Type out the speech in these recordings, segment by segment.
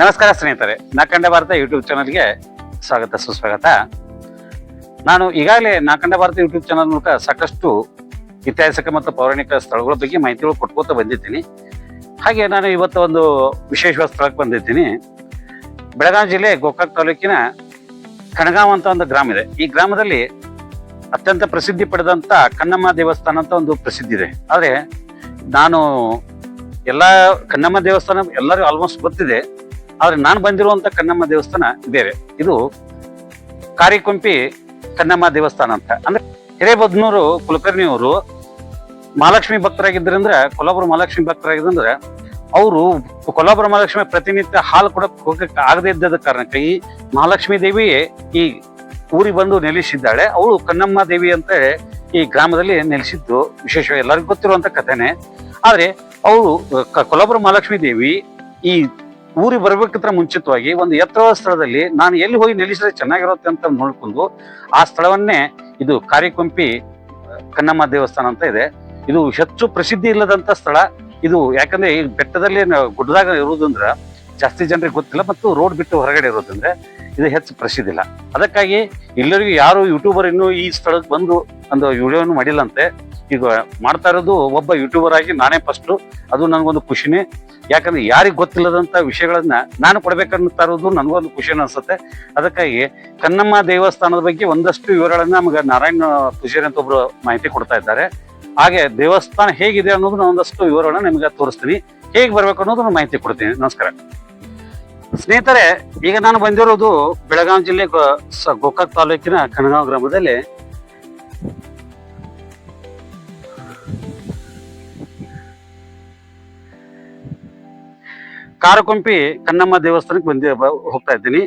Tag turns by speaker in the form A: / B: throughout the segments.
A: ನಮಸ್ಕಾರ ಸ್ನೇಹಿತರೆ, ನಾಕಂಡ ಭಾರತ ಯೂಟ್ಯೂಬ್ ಚಾನಲ್ಗೆ ಸ್ವಾಗತ, ಸುಸ್ವಾಗತ. ನಾನು ಈಗಾಗಲೇ ನಾಕಂಡ ಭಾರತ ಯೂಟ್ಯೂಬ್ ಚಾನಲ್ ಮೂಲಕ ಸಾಕಷ್ಟು ಐತಿಹಾಸಿಕ ಮತ್ತು ಪೌರಾಣಿಕ ಸ್ಥಳಗಳ ಬಗ್ಗೆ ಮಾಹಿತಿಗಳು ಕೊಟ್ಕೋತ ಬಂದಿದ್ದೀನಿ. ಹಾಗೆ ನಾನು ಇವತ್ತು ಒಂದು ವಿಶೇಷವಾದ ಸ್ಥಳಕ್ಕೆ ಬಂದಿದ್ದೀನಿ. ಬೆಳಗಾವಿ ಜಿಲ್ಲೆ ಗೋಕಾಕ್ ತಾಲೂಕಿನ ಕಣಗಾಂವ್ ಅಂತ ಒಂದು ಗ್ರಾಮ ಇದೆ. ಈ ಗ್ರಾಮದಲ್ಲಿ ಅತ್ಯಂತ ಪ್ರಸಿದ್ಧಿ ಪಡೆದಂತ ಕಣ್ಣಮ್ಮ ದೇವಸ್ಥಾನ ಅಂತ ಒಂದು ಪ್ರಸಿದ್ಧಿ ಇದೆ. ಆದರೆ ನಾನು ಎಲ್ಲ ಕಣ್ಣಮ್ಮ ದೇವಸ್ಥಾನ ಎಲ್ಲರಿಗೂ ಆಲ್ಮೋಸ್ಟ್ ಗೊತ್ತಿದೆ. ಆದ್ರೆ ನಾನು ಬಂದಿರುವಂತ ಕಣ್ಣಮ್ಮ ದೇವಸ್ಥಾನ ಬೇರೆ ಇದು ಕಾರಿಕೊಂಪಿ ಕಣ್ಣಮ್ಮ ದೇವಸ್ಥಾನ ಅಂತ. ಅಂದ್ರೆ ಹಿರೇಬದ್ನೂರು ಕುಲಕರ್ಣಿಯವರು ಮಹಾಲಕ್ಷ್ಮಿ ಭಕ್ತರಾಗಿದ್ದರಿಂದ ಕೊಲ್ಲಾಪುರ ಮಹಾಲಕ್ಷ್ಮಿ ಭಕ್ತರಾಗಿದ್ದಂದ್ರೆ ಅವರು ಕೊಲ್ಲಾಪುರ ಮಹಾಲಕ್ಷ್ಮಿ ಪ್ರತಿನಿತ್ಯ ಹಾಲು ಕೊಡಕ್ಕೆ ಹೋಗಕ್ಕೆ ಆಗದೇ ಇದ್ದದ ಕಾರಣಕ್ಕೆ ಈ ಮಹಾಲಕ್ಷ್ಮಿ ದೇವಿಯೇ ಈ ಊರಿಗೆ ಬಂದು ನೆಲೆಸಿದ್ದಾಳೆ. ಅವಳು ಕಣ್ಣಮ್ಮ ದೇವಿ ಅಂತ ಈ ಗ್ರಾಮದಲ್ಲಿ ನೆಲೆಸಿದ್ದು ವಿಶೇಷವಾಗಿ ಎಲ್ಲರಿಗೂ ಗೊತ್ತಿರುವಂತ ಕಥೆನೆ. ಆದ್ರೆ ಅವಳು ಕೊಲ್ಲಾಪುರ ಮಹಾಲಕ್ಷ್ಮಿ ದೇವಿ ಈ ಊರಿಗೆ ಬರ್ಬೇಕಂತ ಮುಂಚಿತವಾಗಿ ಒಂದು ಎತ್ತರವಾದ ಸ್ಥಳದಲ್ಲಿ ನಾನು ಎಲ್ಲಿ ಹೋಗಿ ನಿಲ್ಲಿಸಿದ್ರೆ ಚೆನ್ನಾಗಿರುತ್ತೆ ಅಂತ ನೋಡ್ಕೊಂಡು ಆ ಸ್ಥಳವನ್ನೇ ಇದು ಕಾರಿಕೊಂಪಿ ಕನ್ನಮ್ಮ ದೇವಸ್ಥಾನ ಅಂತ ಇದೆ. ಇದು ಹೆಚ್ಚು ಪ್ರಸಿದ್ಧಿ ಇಲ್ಲದಂತ ಸ್ಥಳ. ಇದು ಯಾಕಂದ್ರೆ ಈ ಬೆಟ್ಟದಲ್ಲಿ ಗುಡ್ಡದಾಗ ಇರುವುದಂದ್ರ ಜಾಸ್ತಿ ಜನರಿಗೆ ಗೊತ್ತಿಲ್ಲ, ಮತ್ತು ರೋಡ್ ಬಿಟ್ಟು ಹೊರಗಡೆ ಇರೋದ್ರಿಂದ ಇದು, ಹೆಚ್ಚು ಪ್ರಸಿದ್ಧ ಇಲ್ಲ. ಅದಕ್ಕಾಗಿ ಎಲ್ಲರಿಗೂ ಯಾರು ಯೂಟ್ಯೂಬರ್ ಇನ್ನೂ ಈ ಸ್ಥಳಕ್ಕೆ ಬಂದು ಒಂದು ವಿಡಿಯೋನು ಮಾಡಿಲ್ಲಂತೆ, ಈಗ ಮಾಡ್ತಾ ಇರೋದು ಒಬ್ಬ ಯೂಟ್ಯೂಬರ್ ಆಗಿ ನಾನೇ ಫಸ್ಟ್ ಅದು ನನಗೊಂದು ಖುಷಿನೇ. ಯಾಕಂದ್ರೆ ಯಾರಿಗೆ ಗೊತ್ತಿಲ್ಲದಂತ ವಿಷಯಗಳನ್ನ ನಾನು ಕೊಡ್ಬೇಕನ್ನುತ್ತಾ ಇರೋದು ನನಗೊಂದು ಖುಷಿ ಅನ್ಸುತ್ತೆ. ಅದಕ್ಕಾಗಿ ಕನ್ನಮ್ಮ ದೇವಸ್ಥಾನದ ಬಗ್ಗೆ ಒಂದಷ್ಟು ವಿವರಗಳನ್ನ ನಮಗೆ ನಾರಾಯಣ ಪೂಜಾರಿ ಅಂತ ಒಬ್ರು ಮಾಹಿತಿ ಕೊಡ್ತಾ ಇದ್ದಾರೆ. ಹಾಗೆ ದೇವಸ್ಥಾನ ಹೇಗಿದೆ ಅನ್ನೋದನ್ನ ಒಂದಷ್ಟು ವಿವರಗಳನ್ನ ನಿಮಗೆ ತೋರಿಸ್ತೀನಿ. ಹೇಗೆ ಬರ್ಬೇಕು ಅನ್ನೋದನ್ನ ಮಾಹಿತಿ ಕೊಡ್ತೀನಿ. ನಮಸ್ಕಾರ. ಸ್ನೇಹಿತರೆ, ಈಗ ನಾನು ಬಂದಿರೋದು ಬೆಳಗಾವಿ ಜಿಲ್ಲೆ ಗೋಕಾಕ್ ತಾಲೂಕಿನ ಕಣಗಾಂವ್ ಗ್ರಾಮದಲ್ಲಿ. ಕಾರಕೊಂಪಿ ಕನ್ನಮ್ಮ ದೇವಸ್ಥಾನಕ್ಕೆ ಬಂದಿ ಹೋಗ್ತಾ ಇದ್ದೀನಿ.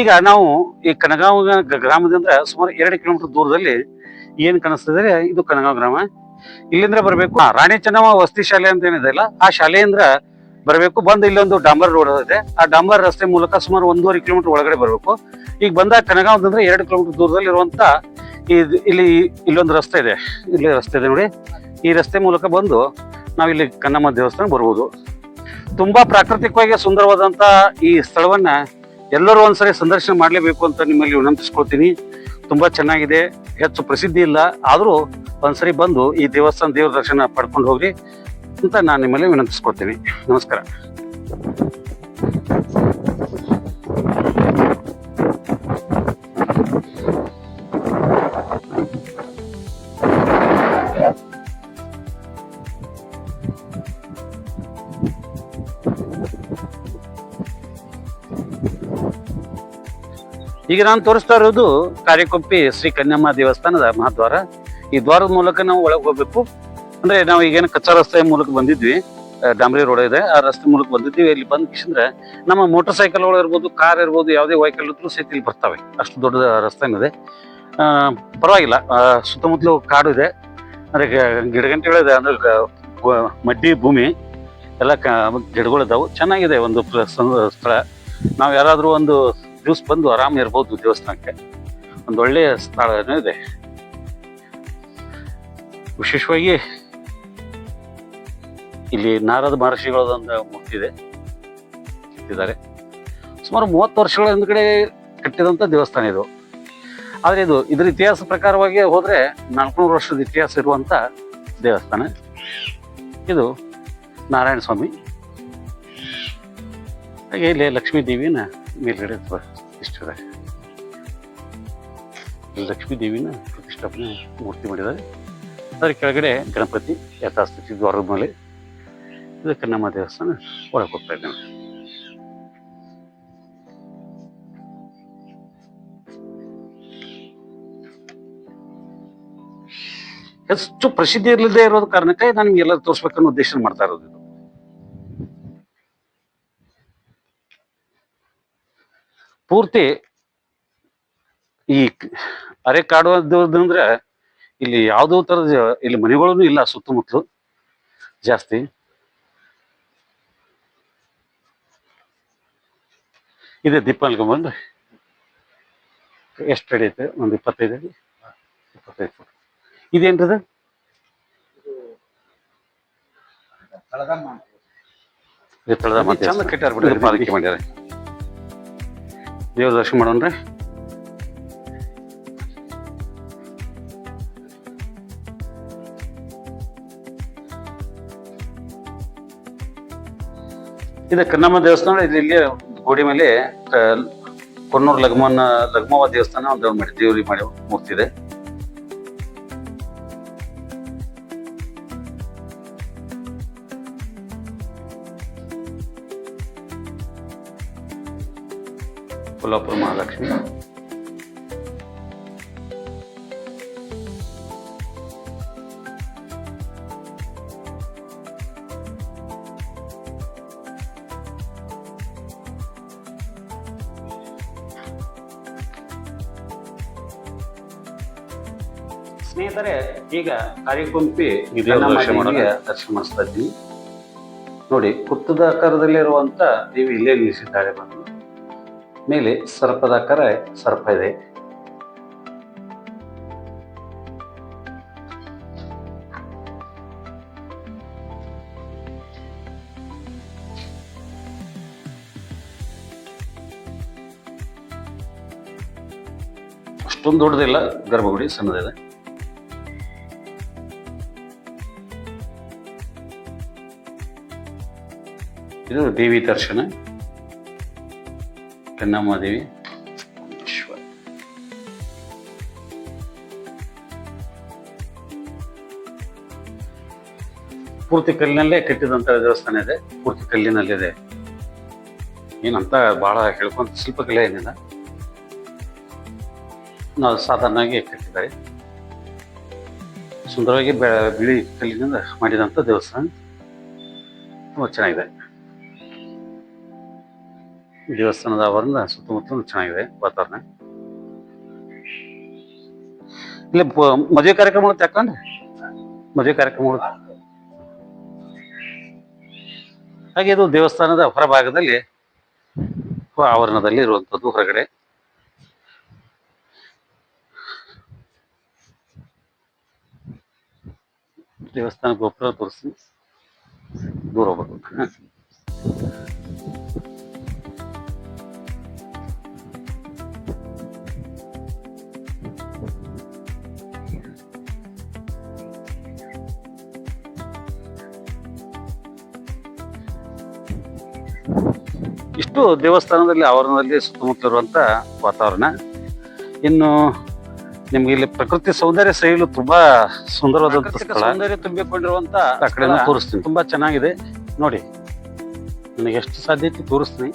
A: ಈಗ ನಾವು ಈ ಕನಗಾಂವ್ ಗ್ರಾಮದಿಂದ ಸುಮಾರು ಎರಡು ಕಿಲೋಮೀಟರ್ ದೂರದಲ್ಲಿ ಏನ್ ಕಾಣಿಸ್ತದೆ ಇದು ಕನಗಾಂವ್ ಗ್ರಾಮ. ಇಲ್ಲಿಂದ ಬರಬೇಕು. ರಾಣಿ ಚೆನ್ನಮ್ಮ ವಸತಿ ಶಾಲೆ ಅಂತ ಏನಿದೆ ಅಲ್ಲ, ಆ ಶಾಲೆಯಿಂದ ಬರಬೇಕು. ಬಂದು ಇಲ್ಲೊಂದು ಡಾಂಬರ್ ರೋಡ್ ಇದೆ ಆ ಡಾಂಬರ್ ರಸ್ತೆ ಮೂಲಕ ಸುಮಾರು ಒಂದೂವರೆ ಕಿಲೋಮೀಟರ್ ಒಳಗಡೆ ಬರಬೇಕು. ಈಗ ಬಂದಾಗ ಕನಗಾಂವ್ದಂದ್ರೆ ಎರಡು ಕಿಲೋಮೀಟರ್ ದೂರದಲ್ಲಿ ಇರುವಂತ ಇಲ್ಲಿ ಇಲ್ಲೊಂದು ರಸ್ತೆ ಇದೆ. ಇಲ್ಲಿ ರಸ್ತೆ ಇದೆ ನೋಡಿ. ಈ ರಸ್ತೆ ಮೂಲಕ ಬಂದು ನಾವಿಲ್ಲಿ ಕನ್ನಮ್ಮ ದೇವಸ್ಥಾನ ಬರ್ಬೋದು. ತುಂಬಾ ಪ್ರಾಕೃತಿಕವಾಗಿ ಸುಂದರವಾದಂತ ಈ ಸ್ಥಳವನ್ನ ಎಲ್ಲರೂ ಒಂದ್ಸರಿ ಸಂದರ್ಶನ ಮಾಡಲೇಬೇಕು ಅಂತ ನಿಮ್ಮಲ್ಲಿ ವಿನಂತಿಸ್ಕೊಳ್ತೀನಿ. ತುಂಬಾ ಚೆನ್ನಾಗಿದೆ. ಹೆಚ್ಚು ಪ್ರಸಿದ್ಧಿ ಇಲ್ಲ. ಆದರೂ ಒಂದ್ಸರಿ ಬಂದು ಈ ದೇವಸ್ಥಾನ ದೇವ್ರ ದರ್ಶನ ಪಡ್ಕೊಂಡು ಹೋಗ್ರಿ. ಅಂತ ನಾನು ನಿಮ್ಮಲ್ಲಿ ವಿನಂತಿಸ್ಕೊತೀನಿ ನಮಸ್ಕಾರ. ಈಗ ನಾನು ತೋರಿಸ್ತಾ ಇರೋದು ಕಾರಿಕೊಪ್ಪಿ ಶ್ರೀ ಕನ್ಯಮ್ಮ ದೇವಸ್ಥಾನದ ಮಹಾದ್ವಾರ. ಈ ದ್ವಾರದ ಮೂಲಕ ನಾವು ಒಳಗೆ ಹೋಗ್ಬೇಕು. ಅಂದ್ರೆ ನಾವು ಈಗೇನು ಕಚ್ಚಾ ರಸ್ತೆ ಮೂಲಕ ಬಂದಿದ್ವಿ ಡಾಂಬ್ರಿ ರೋಡ್ ಇದೆ. ಆ ರಸ್ತೆ ಮೂಲಕ ಬಂದಿದ್ವಿ ಇಲ್ಲಿ ಬಂದ ಕಿಶಂದ್ರೆ ನಮ್ಮ ಮೋಟರ್ ಸೈಕಲ್ ಇರ್ಬೋದು ಕಾರ್ ಇರ್ಬೋದು, ಯಾವುದೇ ವೆಹಿಕಲ್ ಇದ್ರೂ ಸಹಿತ ಇಲ್ಲಿ ಬರ್ತವೆ. ಅಷ್ಟು ದೊಡ್ಡ ರಸ್ತೆ ಇದೆ ಪರವಾಗಿಲ್ಲ. ಸುತ್ತಮುತ್ತಲು ಕಾಡು ಇದೆ. ಅಂದ್ರೆ ಗಿಡಗಂಟೆಗಳಿದೆ ಅಂದ್ರೆ ಮಡ್ಡಿ, ಭೂಮಿ, ಎಲ್ಲ ಗಿಡಗಳು ಗಿಡಗಳಿದಾವು. ಚೆನ್ನಾಗಿದೆ ಒಂದು ಸ್ಥಳ. ನಾವು ಯಾರಾದರೂ ಒಂದು ಜ್ಯೂಸ್ ಬಂದು ಆರಾಮ ಇರ್ಬೋದು ದೇವಸ್ಥಾನಕ್ಕೆ. ಒಂದು ಒಳ್ಳೆಯ ಸ್ಥಳನೂ ಇದೆ. ವಿಶೇಷವಾಗಿ ಇಲ್ಲಿ ನಾರದ ಮಹರ್ಷಿಗಳದೊಂದು ಮೂರ್ತಿ ಇದೆ. ಸುಮಾರು ಮೂವತ್ತು ವರ್ಷಗಳ ಹಿಂದ್ಗಡೆ ಕಟ್ಟಿದಂಥ ದೇವಸ್ಥಾನ ಇದು. ಆದರೆ ಇದು ಇದರ ಇತಿಹಾಸ ಪ್ರಕಾರವಾಗಿ ಹೋದರೆ ನಾಲ್ಕುನೂರು ವರ್ಷದ ಇತಿಹಾಸ ಇರುವಂಥ ದೇವಸ್ಥಾನ. ಇದು ನಾರಾಯಣ ಸ್ವಾಮಿ. ಹಾಗೆ ಇಲ್ಲಿ ಲಕ್ಷ್ಮೀ ದೇವಿನ ಮೇಲ್ಗಡೆ ಇಷ್ಟಿದೆ. ಲಕ್ಷ್ಮೀ ದೇವಿನ ಪ್ರತಿಷ್ಠಾಪನೆ ಮೂರ್ತಿ ಮಾಡಿದ್ದಾರೆ. ಅದರ ಕೆಳಗಡೆ ಗಣಪತಿ ಯಥಾಸ್ಥಿತಿ ದ್ವಾರದ ಮೇಲೆ ಇದಕ್ಕೆ ನಮ್ಮ ದೇವಸ್ಥಾನ ಒಳಗೆ ಹೋಗ್ತಾ ಇದ್ದೇವೆ ಹೆಚ್ಚು ಪ್ರಸಿದ್ಧಿ ಇರ್ಲಿದೆ ಇರೋದು ಕಾರಣಕ್ಕೆ ನಾನು ನಿಮ್ಗೆ ಎಲ್ಲ ತೋರಿಸ್ಬೇಕನ್ನೋ ಉದ್ದೇಶ ಮಾಡ್ತಾ ಇರೋದು ಇದು. ಪೂರ್ತಿ ಈ ಅರೆಕಾಡು ಅಂದ್ರೆ ಇಲ್ಲಿ ಯಾವುದೋ ತರದ ಇಲ್ಲಿ ಮನೆಗಳೂ ಇಲ್ಲ ಸುತ್ತಮುತ್ತಲು ಜಾಸ್ತಿ. ಇದೆ ದೀಪ ಬಂದು ಎಷ್ಟು ಅಡಿ ಐತೆ? ಒಂದು ಇಪ್ಪತ್ತೈದು ಅಡಿ? ಇಪ್ಪತ್ತೈದು ಫುಟ್. ಇದೇನ್ರದ
B: ಚಂದ ಕಟ್ಟಾರ ಬಿಡ್ರಿ
A: ಮಾಡ್ಯಾರ. ದೇವ್ರ ದರ್ಶನ ಮಾಡೋಣ್ರಿ. ಇದಕ್ಕೆ ಕನ್ನಮ್ಮ ದೇವಸ್ಥಾನ ಇಲ್ಲಿ ಇಲ್ಲಿ ಗೋಡಿ ಮೇಲೆ ಕೊನ್ನೂರು ಲಗ್ಮನ ಲಗ್ಮವ ದೇವಸ್ಥಾನ ಒಂದು ಮಾಡಿ ದೇವ್ರಿ ಮಾಡಿ ಮೂರ್ತಿ ಇದೆ. ಕೊಲ್ಲಾಪುರ ಮಹಾಲಕ್ಷ್ಮಿ. ಸ್ನೇಹಿತರೆ ಈಗ
B: ಕಾಳಿಕುಂಪಿ ದರ್ಶನ
A: ಮಾಡಿಸ್ತಾ ಇದ್ದೀನಿ. ನೋಡಿ ಕುತ್ತದ ಆಕಾರದಲ್ಲಿರುವಂತ ದೇವಿ ಇಲ್ಲೇ ನಿಲ್ಲಿಸಿದ್ದಾಳೆ ಬಂದು. ಮೇಲೆ ಸರ್ಪದ ಆಕಾರ ಸರ್ಪ ಇದೆ. ಅಷ್ಟೊಂದು ದೊಡ್ಡದಿಲ್ಲ ಗರ್ಭಗುಡಿ ಸಣ್ಣದಿದೆ. ಇದು ದೇವಿ ದರ್ಶನ. ಕನ್ನಮ್ಮ ದೇವಿ. ಪೂರ್ತಿ ಕಲ್ಲಿನಲ್ಲೇ ಕಟ್ಟಿದಂತ ದೇವಸ್ಥಾನ ಇದೆ. ಪೂರ್ತಿ ಕಲ್ಲಿನಲ್ಲಿದೆ ಏನಂತ ಬಹಳ ಹೇಳ್ಕೊಂತ ಶಿಲ್ಪಕಲೆ ಏನಿಲ್ಲ. ನಾವು ಸಾಧಾರಣವಾಗಿ ಕಟ್ಟಿದ್ದಾರೆ. ಸುಂದರವಾಗಿ ಬಿಳಿ ಕಲ್ಲಿನಿಂದ ಮಾಡಿದಂಥ ದೇವಸ್ಥಾನ. ತುಂಬ ಚೆನ್ನಾಗಿದೆ. ದೇವಸ್ಥಾನದ ಆವರಣ ಸುತ್ತಮುತ್ತಲೂ ಚೆನ್ನಾಗಿದೆ ವಾತಾವರಣ. ಇಲ್ಲಿ ಮದುವೆ ಕಾರ್ಯಕ್ರಮ ಯಾಕಂದ್ರೆ ಮದುವೆ ಕಾರ್ಯಕ್ರಮ ಹಾಗೆ ಇದು ದೇವಸ್ಥಾನದ ಹೊರಭಾಗದಲ್ಲಿ, ಆವರಣದಲ್ಲಿ ಇರುವಂಥದ್ದು ಹೊರಗಡೆ. ದೇವಸ್ಥಾನ ಗೋಪುರ ತೋರಿಸಿ, ದೂರ ಹೋಗ್ಬೇಕು. ಇಷ್ಟು ದೇವಸ್ಥಾನದಲ್ಲಿ ಆವರಣದಲ್ಲಿ ಸುತ್ತಮುತ್ತ ಇರುವಂತ ವಾತಾವರಣ. ಇನ್ನು ನಿಮ್ಗೆ ಇಲ್ಲಿ ಪ್ರಕೃತಿ ಸೌಂದರ್ಯ ಸೈಲು ತುಂಬಾ ಸುಂದರವಾದಂತ ಸ್ಥಳ. ಸೌಂದರ್ಯ ತುಂಬಿಕೊಂಡಿರುವಂತ ಆ ಕಡೆ ತೋರಿಸ್ತೀನಿ. ತುಂಬಾ ಚೆನ್ನಾಗಿದೆ. ನೋಡಿ ನನಗೆ ಎಷ್ಟು ಸಾಧ್ಯತೆ ತೋರಿಸ್ತೀನಿ.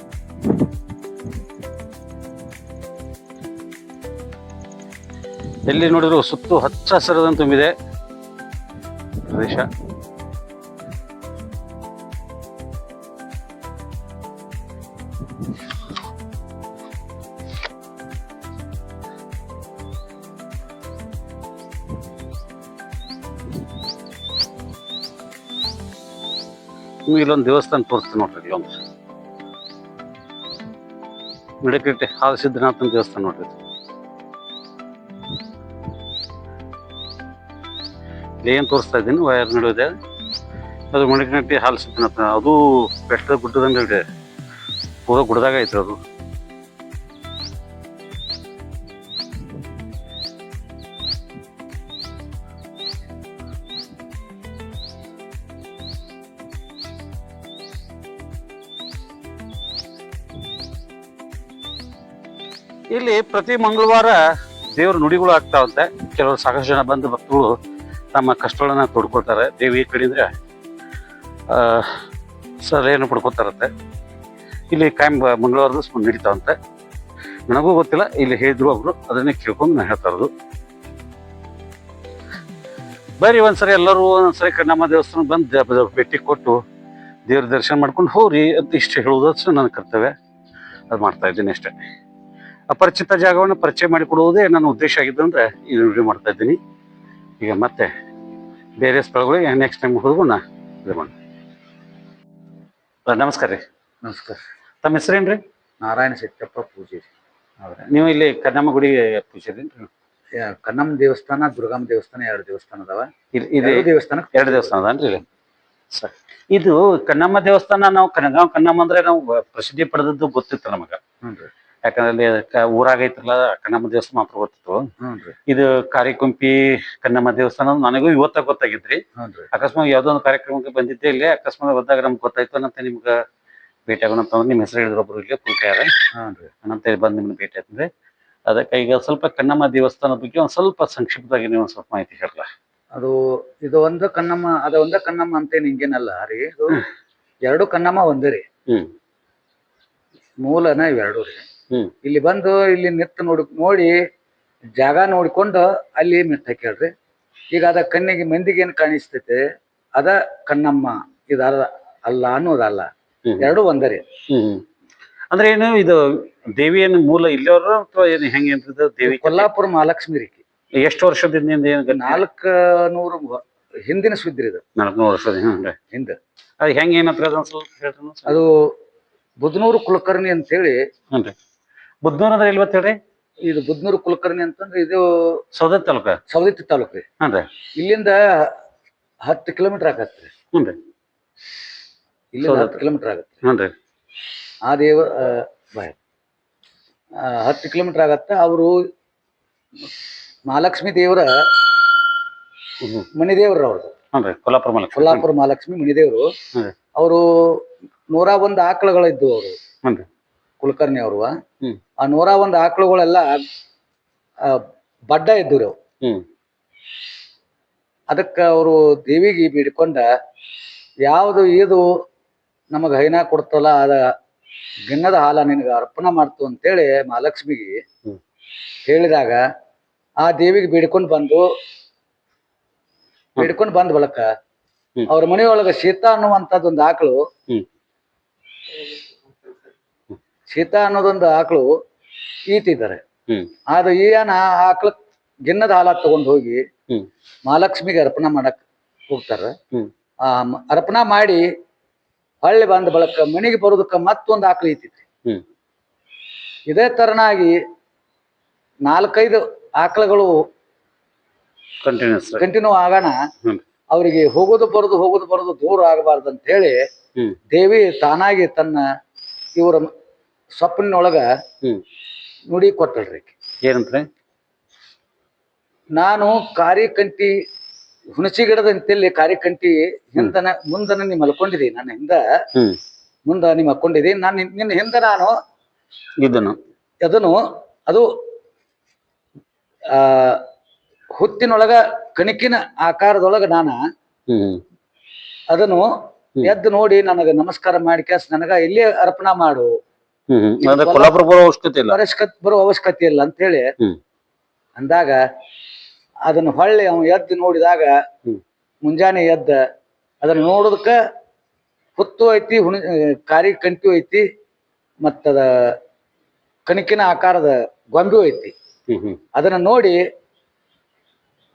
A: ಎಲ್ಲಿ ನೋಡಿದ್ರು ಸುತ್ತು ಹಚ್ಚ ಹಸಿರದಂತ ತುಂಬಿದೆ ಪ್ರದೇಶ. ಇಲ್ಲೊಂದು ದೇವಸ್ಥಾನ ತೋರಿಸ್ತೀನಿ ನೋಡ್ರಿ ಇಲ್ಲೊಂದು ಮಿಡಕಟ್ಟೆ ಹಾಲು ಸಿದ್ಧನಾಥನ ದೇವಸ್ಥಾನ ನೋಡ್ರಿ ಏನು ತೋರಿಸ್ತಾ ಇದ್ದೀನಿ? ವಯರ್ ನಡೆಯೋದೆ ಅದು ಮಿಡಕಟ್ಟಿ ಹಾಲು ಸಿದ್ಧನಾಥನ. ಅದು ಬೆಟ್ಟದ ಗುಡ್ಡದಂಗೆ ಇದೆ. ಪೂರ ಗುಡ್ಡದಾಗ ಐತೆ ಅದು. ಇಲ್ಲಿ ಪ್ರತಿ ಮಂಗಳವಾರ ದೇವ್ರ ನುಡಿಗಳು ಆಗ್ತಾವಂತೆ ಕೆಲವರು ಸಾಕಷ್ಟು ಜನ ಬಂದು ಭಕ್ತರು ತಮ್ಮ ಕಷ್ಟಗಳನ್ನ ತೊಡ್ಕೊಳ್ತಾರೆ ದೇವಿ ಕಡೆಯಿಂದ ಸರ್ ಸಲಹೆಯನ್ನು ಪಡ್ಕೊತಾರಂತೆ ಇಲ್ಲಿ ಕಾಯಂ ಮಂಗಳವಾರದ ಸ್ಪೂನ್ ನಡೀತಾವಂತೆ ನನಗೂ ಗೊತ್ತಿಲ್ಲ, ಇಲ್ಲಿ ಹೇಳಿದ್ರು ಅವರು. ಅದನ್ನೇ ಕೇಳ್ಕೊಂಡು ನಾನು ಹೇಳ್ತಾ ಇರೋದು. ಬರ್ರಿ ಒಂದ್ಸರಿ ಎಲ್ಲರೂ, ಒಂದ್ಸರಿ ಕಣ್ಣಮ್ಮ ದೇವಸ್ಥಾನ ಬಂದು ಭೇಟಿ ಕೊಟ್ಟು ದೇವ್ರ ದರ್ಶನ ಮಾಡ್ಕೊಂಡು ಹೋಗ್ರಿ ಅಂತ ಇಷ್ಟು ಹೇಳುವುದಷ್ಟು ನನ್ನ ಕರ್ತವ್ಯ. ಅದು ಮಾಡ್ತಾ ಇದ್ದೀನಿ ಅಷ್ಟೇ. ಅಪರಿಚಿತ ಜಾಗವನ್ನು ಪರಿಚಯ ಮಾಡಿಕೊಡುವುದೇ ನನ್ನ ಉದ್ದೇಶ ಆಗಿದ್ದು ಅಂದ್ರೆ ಈ ವಿಡಿಯೋ ಮಾಡ್ತಾ ಇದ್ದೀನಿ. ಈಗ ಮತ್ತೆ ಬೇರೆ ಸ್ಥಳಗಳಿಗೆ ನೆಕ್ಸ್ಟ್ ಟೈಮ್ ಹೋದ್ವು ನಾ ಇದು ಮಾಡಿ ನಮಸ್ಕಾರ ರೀ.
B: ನಮಸ್ಕಾರ
A: ತಮ್ಮ ಹೆಸರೇನ್ರಿ?
B: ನಾರಾಯಣ ಶೆಟ್ಟಪ್ಪ ಪೂಜೆ
A: ಹೌದ್ರಿ? ನೀವು ಇಲ್ಲಿ ಕನ್ನಮ್ಮ ಗುಡಿ ಪೂಜೆರೇನ್ರಿ
B: ಯಾ, ಕನ್ನಮ್ಮ ದೇವಸ್ಥಾನ ದುರ್ಗಮ್ಮ ದೇವಸ್ಥಾನ ಎರಡು ದೇವಸ್ಥಾನ ಅದಾವ.
A: ಇದು
B: ದೇವಸ್ಥಾನ
A: ಎರಡು ದೇವಸ್ಥಾನ ಅದಾನ್ರಿ ಇಲ್ಲಿ. ಸರಿ ಇದು ಕನ್ನಮ್ಮ ದೇವಸ್ಥಾನ ನಾವು ಕನಗಾಂವ್ ಕನ್ನಮ್ಮ ಅಂದ್ರೆ ನಾವು ಪ್ರಸಿದ್ಧಿ ಪಡೆದದ್ದು ಗೊತ್ತಿತ್ತು ನಮಗ. ಯಾಕಂದ್ರೆ ಅಲ್ಲಿ ಕ- ಊರಾಗ ಐತ್ರಲ್ಲ ಕನ್ನಮ್ಮ ದೇವಸ್ಥಾನ ಮಾತ್ರ ಗೊತ್ತಿತ್ತು
B: ಹ್ಞೂನ್ರಿ.
A: ಇದು ಕಾರಿಕುಂಪಿ ಕಣ್ಣಮ್ಮ ದೇವಸ್ಥಾನ ಅನ್ನೋದು ನನಗೂ ಇವತ್ತ ಗೊತ್ತಾಗಿದ್ರಿ
B: ಹ್ಞೂನ್ರಿ.
A: ಅಕಸ್ಮಾತ್ ಯಾವ್ದೋ ಒಂದು ಕಾರ್ಯಕ್ರಮಕ್ಕೆ ಬಂದಿದ್ದೆ ಇಲ್ಲಿ ಅಕಸ್ಮಾತ್ ಗೊತ್ತಾಗ ನಮ್ಗೆ ಗೊತ್ತಾಯ್ತು ಅಂತ ನಿಮ್ಗೆ ಭೇಟಿ ಆಗೋಣ ಅಂತಂದ್ರೆ ನಿಮ್ಮ ಹೆಸರು ಹೇಳಿದ್ರು ಒಬ್ರು ಇಲ್ಲಿ
B: ಹ್ಞೂನ್ರಿ.
A: ಅಂತ ಬಂದು ನಿಮ್ಗೆ ಭೇಟಿ ಆಯ್ತಂದ್ರೆ. ಅದಕ್ಕೆ ಈಗ ಸ್ವಲ್ಪ ಕಣ್ಣಮ್ಮ ದೇವಸ್ಥಾನದ ಬಗ್ಗೆ ಒಂದ್ ಸ್ವಲ್ಪ ಸಂಕ್ಷಿಪ್ತವಾಗಿ ನೀವು ಒಂದ್ ಸ್ವಲ್ಪ ಮಾಹಿತಿ ಹೇಳಲ್ಲ
B: ಅದು ಇದು ಒಂದು ಕಣ್ಣಮ್ಮ ಅದ ಒಂದ ಕಣ್ಣಮ್ಮ ಅಂತ ಹಿಂಗೇನಲ್ಲ ರೀ. ಇದು ಎರಡು ಕಣ್ಣಮ್ಮ ಒಂದೇ ರೀ.
A: ಹ್ಮ್.
B: ಮೂಲನ ಇವೆರಡು ರೀ. ಇಲ್ಲಿ ಬಂದು ಇಲ್ಲಿ ನಿತ್ತು ನೋಡಿ ನೋಡಿ ಜಾಗ ನೋಡಿಕೊಂಡು ಅಲ್ಲಿ ಮೆತ್ತ ಹಾಕ್ಯಾಳ್ರಿ ಈಗ ಅದ ಕಣ್ಣಿಗೆ ಮಂದಿಗೆ ಏನ್ ಕಾಣಿಸ್ತೈತೆ? ಅದ ಕನ್ನಮ್ಮ ಇದಲ್ಲ ಅಲ್ಲ ಅನ್ನೋದಲ್ಲ ಎರಡು
A: ಒಂದರೇ ಅಂದ್ರೆ ಏನು ಇದು ದೇವಿಯನ್ನು ಮೂಲ ಇಲ್ಲಿಯವರು ಅಥವಾ ಏನು ಹೆಂಗೆ ಅಂತ ದೇವಿ
B: ಕೊಲ್ಲಾಪುರ ಮಹಾಲಕ್ಷ್ಮಿ ರೀ
A: ಎಷ್ಟು ವರ್ಷದಿಂದ ಏನು?
B: ನಾಲ್ಕ ನೂರು ಹಿಂದಿನ ಸುದ್ದಿ ಇದು.
A: ನಾಲ್ಕುನೂರು ವರ್ಷದ.
B: ಹಿಂದ.
A: ಅದು ಹೆಂಗೆ ಏನತ್ರ.
B: ಅದು ಬುದ್ನೂರು ಕುಲಕರ್ಣಿ ಅಂತೇಳಿ
A: ಬುದ್ನೂರ್ ಅಂದ್ರೆ ಎಲ್ಲಿ ಬರ್ತೇಳ್ರಿ
B: ಇದು ಬುದ್ನೂರು ಕುಲಕರ್ಣಿ ಅಂತಂದ್ರೆ ಇದು
A: ಸೌದತ್ ತಾಲೂಕ.
B: ಸವದತ್ತಿ ತಾಲೂಕು. ರೀ.
A: ಹ್ಞೂ
B: ಇಲ್ಲಿಂದ ಹತ್ತು ಕಿಲೋಮೀಟರ್ ಆಗತ್ತೆ
A: ಹ್ಞೂ ರೀ.
B: ಇಲ್ಲಿಂದ. ಹತ್ತು ಕಿಲೋಮೀಟರ್ ಆಗತ್ತೆ
A: ಹ್ಞೂ
B: ಆ ದೇವ ಆ, ಬಾಯ್. ಆ, ಹತ್ತು ಕಿಲೋಮೀಟರ್ ಆಗತ್ತೆ. ಅವರು ಮಹಾಲಕ್ಷ್ಮಿ ದೇವರ
A: ಹ್ಮ್.
B: ಮಣಿದೇವ್ರ ಅವ್ರದ್ದು
A: ಹ್ಞೂ ಕೊಲ್ಲಾಪುರ ಮಲಕ್
B: ಕೊಲ್ಲಾಪುರ ಮಹಾಲಕ್ಷ್ಮಿ ಮಣಿದೇವರು. ಅವರು ನೂರ ಒಂದು ಆಕಳುಗಳಿದ್ದು ಅವರು.
A: ಹ್ಞೂ ರೀ.
B: ಕುಲಕರ್ಣಿ ಅವರು ಆ ನೂರ ಒಂದು ಆಕಳುಗಳೆಲ್ಲ ಆ, ಬಡ್ಡ ಇದ್ದು ರೀ ಅವು.
A: ಹ್ಮ್
B: ಅದಕ್ಕೆ ಅವರು ದೇವಿಗೆ ಬಿಡ್ಕೊಂಡ ಯಾವುದು ಇದು ನಮಗೆ ಹೈನಾ ಕೊಡ್ತಲ್ಲ ಅದ ಗಿಣ್ಣದ ಹಾಲ ನಿನಗೆ ಅರ್ಪಣೆ ಮಾಡ್ತು ಅಂತೇಳಿ ಮಹಾಲಕ್ಷ್ಮಿಗೆ
A: ಹ್ಮ್.
B: ಹೇಳಿದಾಗ ಆ ದೇವಿಗೆ ಬೇಡ್ಕೊಂಡ್ ಬಂದು ಬೇಡ್ಕೊಂಡ್ ಬಂದ ಬಳಕ
A: ಹ್ಮ್.
B: ಅವ್ರ ಮನೆಯೊಳಗ ಸೀತಾ ಅನ್ನುವಂಥದ್ದೊಂದು ಆಕಳು
A: ಹ್ಮ್.
B: ಸೀತಾ ಅನ್ನೋದೊಂದು ಆಕಳು ಈತಿದ್ದಾರೆ. ಆದ್ರೆ ಏನ ಆ ಆಕಳ ಗಿನ್ನದ ಹಾಲ ತಗೊಂಡು ಹೋಗಿ ಮಹಾಲಕ್ಷ್ಮಿಗೆ ಅರ್ಪಣೆ ಮಾಡಕ್ ಹೋಗ್ತಾರ. ಆ ಅರ್ಪಣಾ ಮಾಡಿ ಹಳ್ಳಿ ಬಂದ ಬಳಕ ಮನೆಗೆ ಬರೋದಕ್ಕ ಮತ್ತೊಂದು ಆಕಳು
A: ಈತಿತ್ತು
B: ಇದೇ ತರನಾಗಿ ನಾಲ್ಕೈದು ಆಕಳುಗಳು
A: ಕಂಟಿನ್ಯೂಸ್
B: ಕಂಟಿನ್ಯೂ ಆಗೋಣ. ಅವರಿಗೆ ಹೋಗೋದು ಬರೋದು ಹೋಗೋದು ಬರೋದು ದೂರ ಆಗಬಾರ್ದು ಅಂತ ಹೇಳಿ ದೇವಿ ತಾನಾಗಿ ತನ್ನ ಇವರ ಸ್ವಪ್ನೊಳಗ ನುಡಿ ಕೊಟ್ಟಳ್ರಿ
A: ಏನಂತ್ರಿ?
B: ನಾನು ಕಾರಿಕಂಟಿ ಹುಣಸಿ ಗಿಡದ ಅಂತೇಳಿ ಕಾರಿಕಂಟಿ ಹಿಂದನ ಮುಂದನ ನಿಮ್ ಮಲ್ಕೊಂಡಿದಿ ನಾನು ಹಿಂದ ಮುಂದ ನಿಮ್ ಮಲ್ಕೊಂಡಿದಿ ನಾನು ನಿನ್- ನಿನ್ನ ಹಿಂದ ನಾನು
A: ಇದನ್ನು.
B: ಅದನ್ನು ಅದು ಆ ಹುತ್ತಿನೊಳಗ ಕಣಿಕಿನ ಆಕಾರದೊಳಗ ನಾನ ಅದನ್ನು ಎದ್ದು ನೋಡಿ ನನಗ ನಮಸ್ಕಾರ ಮಾಡಿ ನನಗ ಇಲ್ಲೇ ಅರ್ಪಣಾ ಮಾಡು.
A: ಹ್ಮ್ ಹ್ಮ್. ಅಂದ್ರೆ ಕೊಲ್ಲಾಪುರ ಬರೋ ಅವಶ್ಯಕತೆ ಇಲ್ಲ.
B: ಅವಶ್ಯಕತೆ ಬರೋ ಅವಶ್ಯಕತೆ ಇಲ್ಲ ಅಂತ ಹೇಳಿ
A: ಹ್ಮ್.
B: ಅಂದಾಗ ಅದನ್ನ ಹೊಳ್ಳಿ ಅವ ಎದ್ದು ನೋಡಿದಾಗ
A: ಹ್ಮ್.
B: ಮುಂಜಾನೆ ಎದ್ದ ಅದನ್ನ ನೋಡೋದಕ್ಕ ಹುತ್ತು ಐತಿ ಹುಣ ಕಾರಿ ಕಂಟಿ ಐತಿ ಮತ್ತದ ಕಣಕಿನ ಆಕಾರದ ಗೊಂಬೆ ಐತಿ.
A: ಹ್ಮ್ ಹ್ಮ್.
B: ಅದನ್ನ ನೋಡಿ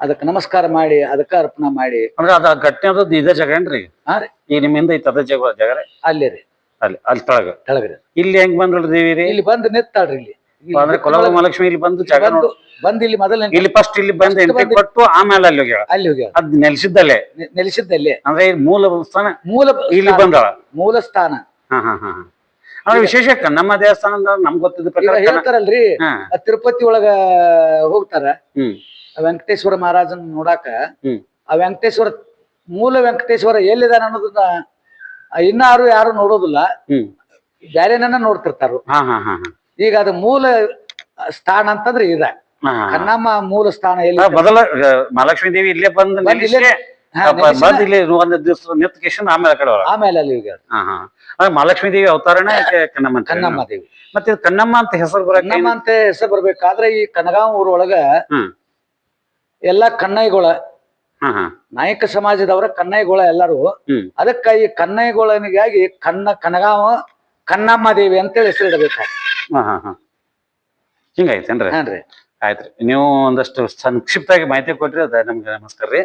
B: ಅದಕ್ಕೆ ನಮಸ್ಕಾರ ಮಾಡಿ ಅದಕ್ಕ ಅರ್ಪಣೆ ಮಾಡಿ.
A: ಅಂದ್ರೆ ಅದ ಘಟನೆ ಅದ ಇದೇ ಜಗ ಏನ್ರಿ?
B: ಹಾ ರೀ.
A: ಈಗ ನಿಮ್ಮಿಂದ ಐತೆ ಅದ ಜಗ
B: ಅಲ್ಲೇ ರೀ.
A: ಅಲ್ಲಿ ಅಲ್ಲಿ ತಳಗ.
B: ಕೆಳಗ್ರಿ
A: ಇಲ್ಲಿ ಹೆಂಗ್ ಬಂದ್ರಿ ದೇವಿ ರೀ
B: ಇಲ್ಲಿ ಬಂದು ನಿತ್ತಾಳ್ರಿ ಇಲ್ಲಿ. ಇಲ್ಲಿ
A: ಅಂದ್ರೆ ಕೊಲಗ ಮಹಾಲಕ್ಷ್ಮಿ ಇಲ್ಲಿ ಬಂದು ಜಾಗ
B: ಬಂದು
A: ನೋಡ್
B: ಬಂದು ಇಲ್ಲಿ ಮೊದಲ
A: ಇಲ್ಲಿ ಫಸ್ಟ್ ಇಲ್ಲಿ ಬಂದು
B: First
A: ಎಂಟ್ರಿ
B: ಬಂದು-
A: ಕೊಟ್ಟು ಆಮೇಲೆ ಅಲ್ಲಿ ಹೋಗ್ಯಾಳ.
B: ಅಲ್ಲಿ ಹೋಗ್ಯಾವ
A: ಅದ್ ನೆಲೆಸಿದ್ದಲ್ಲೇ.
B: ನೆ- ನೆಲೆಸಿದ್ದಲ್ಲೇ.
A: ಅಂದ್ರೆ ಈ ಮೂಲ ಸ್ಥಾನ.
B: ಮೂಲ
A: ಇಲ್ಲಿ
B: ಸ್ಥಾನ-
A: ಬಂದಾಳ.
B: ಮೂಲ ಸ್ಥಾನ.
A: ಹಾ ಹಾ ಹಾ ಹಾ. ಅಂದ್ರೆ ವಿಶೇಷ ನಮ್ಮ ದೇವಸ್ಥಾನ ಅಂದ್ರೆ ಗೊತ್ತಿದ ಗೊತ್ತಿದ್ದ
B: ಈಗ
A: ಪ್ರಕಾರ ಕನ್ನ-
B: ಹೇಳ್ತಾರಲ್ರಿ
A: ಹಾ.
B: ಆ ತಿರುಪತಿ ಒಳಗ ಹೋಗ್ತಾರ.
A: ಹ್ಮ್.
B: ಆ ವೆಂಕಟೇಶ್ವರ ಮಹಾರಾಜನ್ ನೋಡಾಕ
A: ಹ್ಮ್.
B: ಆ ವೆಂಕಟೇಶ್ವರ ಮೂಲ ವೆಂಕಟೇಶ್ವರ ಎಲ್ಲಿದಾನ ಅನ್ನೋದನ್ನ ಇನ್ನಾರು ಯಾರು ನೋಡೋದಿಲ್ಲ.
A: ಹ್ಮ್.
B: ನೋಡ್ತಿರ್ತಾರ. ಈಗ ಅದು ಮೂಲ ಸ್ಥಾನ ಅಂತಂದ್ರೆ ಇದ. ಕನ್ನಮ್ಮ ಮೂಲ ಸ್ಥಾನ ಎಲ್ಲ
A: ಮೊದಲ ಮಹಾಲಕ್ಷ್ಮೀ ದೇವಿ ಇಲ್ಲೇ ಬಂದು
B: ಇಲ್ಲೇ-
A: ಒಂದ್ ದಿವಸ ನಿಂತ ಆಮೇಲೆ ಕಡೆ
B: ಆಮೇಲೆ ಅಲ್ಲಿ
A: ಈಗ ಮಹಾಲಕ್ಷ್ಮೀ ದೇವಿ ಅವತಾರನೇ ಆಕೆ ಕನ್ನಮ್ಮ
B: ಕನ್ನಮ್ಮ ದೇವಿ.
A: ಮತ್ತೆ ಕನ್ನಮ್ಮ ಅಂತ ಹೆಸರು ಬರ
B: ಕನ್ನಮ್ಮ ಅಂತ ಹೆಸರು ಬರ್ಬೇಕಾದ್ರೆ ಈ ಕನಗಾಂ ಊರೊಳಗ ಎಲ್ಲಾ ಕನ್ನೈಗೊಳ ನಾಯಕ ಸಮಾಜದವರ ಕನ್ನೈಗೋಳ ಎಲ್ಲಾರು
A: ಅದಕ್ಕಾಗಿ
B: ಅದಕ್ಕ ಈ ಕನ್ನೈಗೊಳನಿಗಾಗಿ ಕನ್ನ ಕನಗಾವ ಕನ್ನಮ್ಮ ದೇವಿ ಅಂತೇಳಿ ಹೆಸರು
A: ಇಡಬೇಕು ಹಿಂಗಾಯ್ತೇನ್ರಿ
B: ಹಾನ್ರಿ
A: ಆಯ್ತ್ರಿ. ನೀವು ಒಂದಷ್ಟು ಸಂಕ್ಷಿಪ್ತವಾಗಿ ಮಾಹಿತಿ ಕೊಟ್ರಿ ಅದ ನಮ್ಗೆ ನಮಸ್ಕಾರ ರೀ.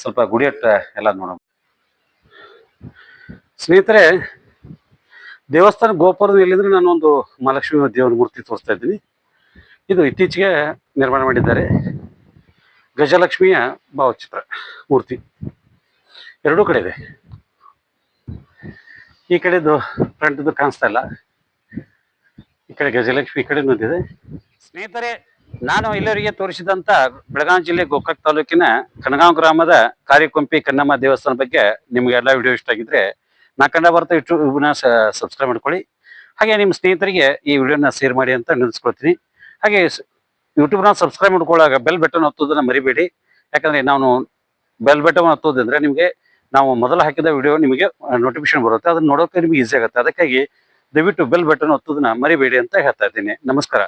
A: ಸ್ವಲ್ಪ ಗುಡಿಯಟ್ಟ ಎಲ್ಲ ನೋಡೋಣ. ಸ್ನೇಹಿತರೆ ದೇವಸ್ಥಾನ ಗೋಪುರದ ಎಲ್ಲಿದ್ರೆ ನಾನು ಒಂದು ಮಹಾಲಕ್ಷ್ಮಿ ದೇವರ ಮೂರ್ತಿ ತೋರಿಸ್ತಾ ಇದ್ದೀನಿ. ಇದು ಇತ್ತೀಚೆಗೆ ನಿರ್ಮಾಣ ಮಾಡಿದ್ದಾರೆ. ಗಜಲಕ್ಷ್ಮಿಯ ಭಾವಚಿತ್ರ, ಮೂರ್ತಿ. ಎರಡೂ ಕಡೆ ಇದೆ. ಈ ಕಡೆದು ಫ್ರಂಟ್ದು ಕಾಣಿಸ್ತಾ ಇಲ್ಲ. ಈ ಕಡೆ ಗಜಲಕ್ಷ್ಮಿ, ಈ ಕಡೆ ನಿಂತಿದೆ ಸ್ನೇಹಿತರೆ, ನಾನು ಎಲ್ಲರಿಗೆ ತೋರಿಸಿದಂತ ಬೆಳಗಾವಿ ಜಿಲ್ಲೆ ಗೋಕಾಕ್ ತಾಲೂಕಿನ ಕಣಗಾಂವ್ ಗ್ರಾಮದ ಕಾರ್ಯಕೊಂಪಿ ಕನ್ನಮ್ಮ ದೇವಸ್ಥಾನ ಬಗ್ಗೆ ನಿಮ್ಗೆ ಎಲ್ಲ ವಿಡಿಯೋ ಇಷ್ಟ ಆಗಿದ್ರೆ ನಾ ಕಂಡ ಬರ್ತಾ ಯೂಟ್ಯೂಬ್ನ ಸಬ್ಸ್ಕ್ರೈಬ್ ಮಾಡ್ಕೊಳ್ಳಿ. ಹಾಗೆ ನಿಮ್ಮ ಸ್ನೇಹಿತರಿಗೆ ಈ ವಿಡಿಯೋನ ಶೇರ್ ಮಾಡಿ ಅಂತ ನೆನೆಸ್ಕೊಳ್ತೀನಿ. ಹಾಗೆ ಯೂಟ್ಯೂಬ್ನ ಸಬ್ಸ್ಕ್ರೈಬ್ ಮಾಡ್ಕೊಳ್ಳಾಗ ಬೆಲ್ ಬಟನ್ ಒತ್ತೋದನ್ನ ಮರಿಬೇಡಿ. ಯಾಕಂದ್ರೆ ನಾನು ಬೆಲ್ ಬಟನ್ ಹತ್ತೋದಂದ್ರೆ ನಿಮಗೆ ನಾವು ಮೊದಲು ಹಾಕಿದ ವಿಡಿಯೋ ನಿಮಗೆ ನೋಟಿಫಿಕೇಶನ್ ಬರುತ್ತೆ. ಅದನ್ನ ನೋಡೋಕೆ ನಿಮಗೆ ಈಸಿ ಆಗುತ್ತೆ. ಅದಕ್ಕಾಗಿ ದಯವಿಟ್ಟು ಬೆಲ್ ಬಟನ್ ಒತ್ತೋದನ್ನ ಮರಿಬೇಡಿ ಅಂತ ಹೇಳ್ತಾ ಇದ್ದೀನಿ. ನಮಸ್ಕಾರ.